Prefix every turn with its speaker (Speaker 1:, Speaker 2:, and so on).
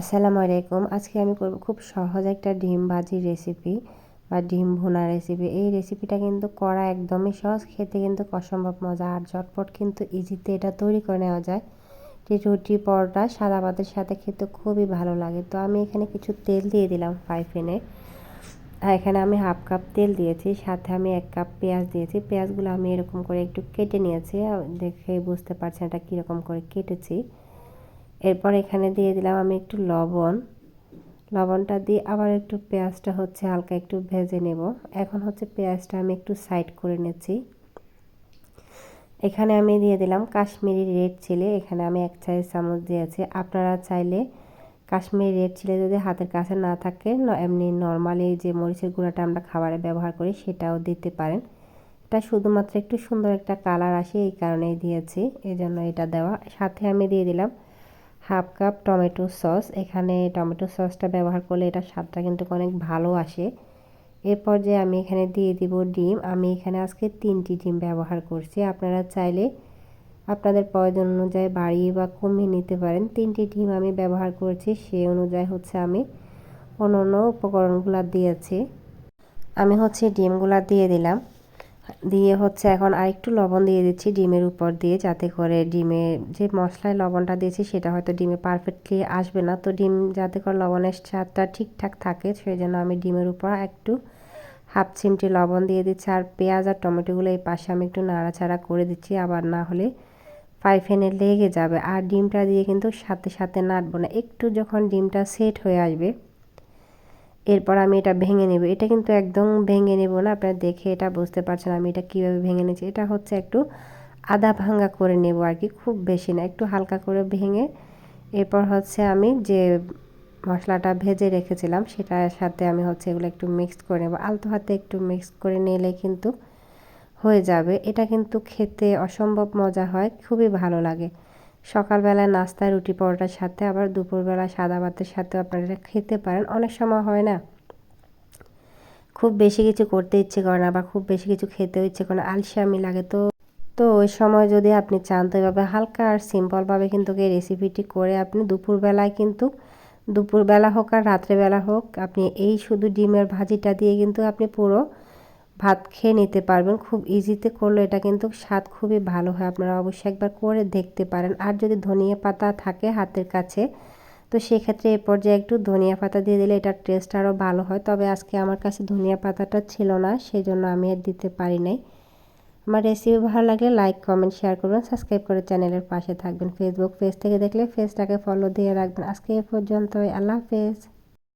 Speaker 1: আসসালামু আলাইকুম। আজকে আমি করব খুব সহজ একটা ডিম ভাজির রেসিপি বা ডিম ভুনা রেসিপি এই রেসিপিটা কিন্তু করা একদমই সহজ, খেতে কিন্তু অসম্ভব মজা আর ঝটপট কিন্তু ইজিতে এটা তৈরি করে নেওয়া যায়। যে রুটি, পরোটা, সাদা ভাতের সাথে খেতে খুবই ভালো লাগে। তো আমি এখানে কিছু তেল দিয়ে দিলাম ফ্রাই প্যানে আর এখানে আমি হাফ কাপ তেল দিয়েছি, সাথে আমি এক কাপ পেঁয়াজ দিয়েছি। পেঁয়াজগুলো আমি এরকম করে একটু কেটে নিয়েছি। দেখে বুঝতে পারছেন এটা কীরকম করে কেটেছি। এরপর এখানে দিয়ে দিলাম আমি একটু লবণ। লবণটা দিয়ে আবার একটু পেঁয়াজটা হচ্ছে হালকা একটু ভেজে নেব। এখন হচ্ছে পেঁয়াজটা আমি একটু সাইড করে নিচ্ছি। এখানে আমি দিয়ে দিলাম কাশ্মীরি রেড চিলি। এখানে আমি এক চায়ের চামচ দিয়েছি। আপনারা চাইলে কাশ্মীরি রেড চিলি যদি হাতের কাছে না থাকে এমনি নর্মালি যে মরিচের গুঁড়াটা আমরা খাবারে ব্যবহার করি সেটাও দিতে পারেন। এটা শুধুমাত্র একটু সুন্দর একটা কালার আসে এই কারণেই দিয়েছি। এই জন্য এটা দেওয়া। সাথে আমি দিয়ে দিলাম হাফ কাপ টমেটো সস। এখানে টমেটো সসটা ব্যবহার করলে এটা স্বাদটা কিন্তু অনেক ভালো আসে। এরপর যে আমি এখানে দিয়ে দিব ডিম, আমি এখানে আজকে তিনটি ডিম ব্যবহার করছি। আপনারা চাইলে আপনাদের প্রয়োজন অনুযায়ী বাড়িয়ে বা কমিয়ে নিতে পারেন। তিনটি ডিম আমি ব্যবহার করছি, সে অনুযায়ী হচ্ছে আমি অন্য অন্য উপকরণগুলো দিয়েছি। আমি হচ্ছে ডিমগুলা দিয়ে দিলাম। দিয়ে হচ্ছে এখন আরেকটু লবণ দিয়ে দিচ্ছি ডিমের উপর দিয়ে যাতে করে ডিমে যে মশলায় লবণটা দিয়েছি সেটা হয়তো ডিমে পারফেক্টলি আসবে না। তো ডিম যাতে করে লবণের স্বাদটা ঠিকঠাক থাকে সেই জন্য আমি ডিমের উপর একটু হাফ চিমটি লবণ দিয়ে দিচ্ছি। আর পেঁয়াজ আর টমেটোগুলো এই পাশে আমি একটু নাড়াচাড়া করে দিচ্ছি, আবার না হলে পাইফেনে লেগে যাবে। আর ডিমটা দিয়ে কিন্তু সাথে সাথে নাড়বো না। একটু যখন ডিমটা সেট হয়ে আসবে এরপর আমি এটা ভেঙে নেব। এটা কিন্তু একদম ভেঙে নেব না। আপনারা দেখে এটা বুঝতে পারছেন আমি এটা কীভাবে ভেঙে নিয়েছি এটা হচ্ছে একটু আদা ভাঙ্গা করে নেব আর কি, খুব বেশি না, একটু হালকা করে ভেঙে। এরপর হচ্ছে আমি যে মশলাটা ভেজে রেখেছিলাম, সেটার সাথে আমি হচ্ছে এগুলো একটু মিক্স করে নেব। আলতো হাতে একটু মিক্স করে নিলে কিন্তু হয়ে যাবে। এটা কিন্তু খেতে অসম্ভব মজা হয়, খুবই ভালো লাগে। সকালবেলায় নাস্তায় রুটি পরোটার সাথে, আবার দুপুরবেলা সাদা ভাতের সাথেও আপনারা খেতে পারেন। অনেক সময় হয় না, খুব বেশি কিছু করতে ইচ্ছে করে না বা খুব বেশি কিছু খেতেও ইচ্ছে করে না, আলসামি লাগে। তো তো ওই সময় যদি আপনি চান, তো এভাবে হালকা আর সিম্পলভাবে কিন্তু এই রেসিপিটি করে আপনি দুপুরবেলায় কিন্তু, দুপুরবেলা হোক আর রাত্রেবেলা হোক, আপনি এই শুধু ডিমের ভাজিটা দিয়ে কিন্তু আপনি পুরো ভাত খেয়ে নিতে পারবেন। খুব ইজিতে করলে এটা কিন্তু স্বাদ খুবই ভালো হয়। আপনারা অবশ্যই একবার করে দেখতে পারেন। আর যদি ধনিয়া পাতা থাকে হাতের কাছে, তো সেক্ষেত্রে এ পর্যায়ে একটু ধনিয়া পাতা দিয়ে দিলে এটার টেস্ট আরও ভালো হয়। তবে আজকে আমার কাছে ধনিয়া পাতাটা ছিল না সেই জন্য আমি আর দিতে পারি নাই। আমার রেসিপি ভালো লাগলে লাইক কমেন্ট শেয়ার করবেন। সাবস্ক্রাইব করে চ্যানেলের পাশে থাকবেন। ফেসবুক পেজ থেকে দেখলে পেজটাকে ফলো দিয়ে রাখবেন। আজকে এ পর্যন্ত আল্লাহ হাফেজ।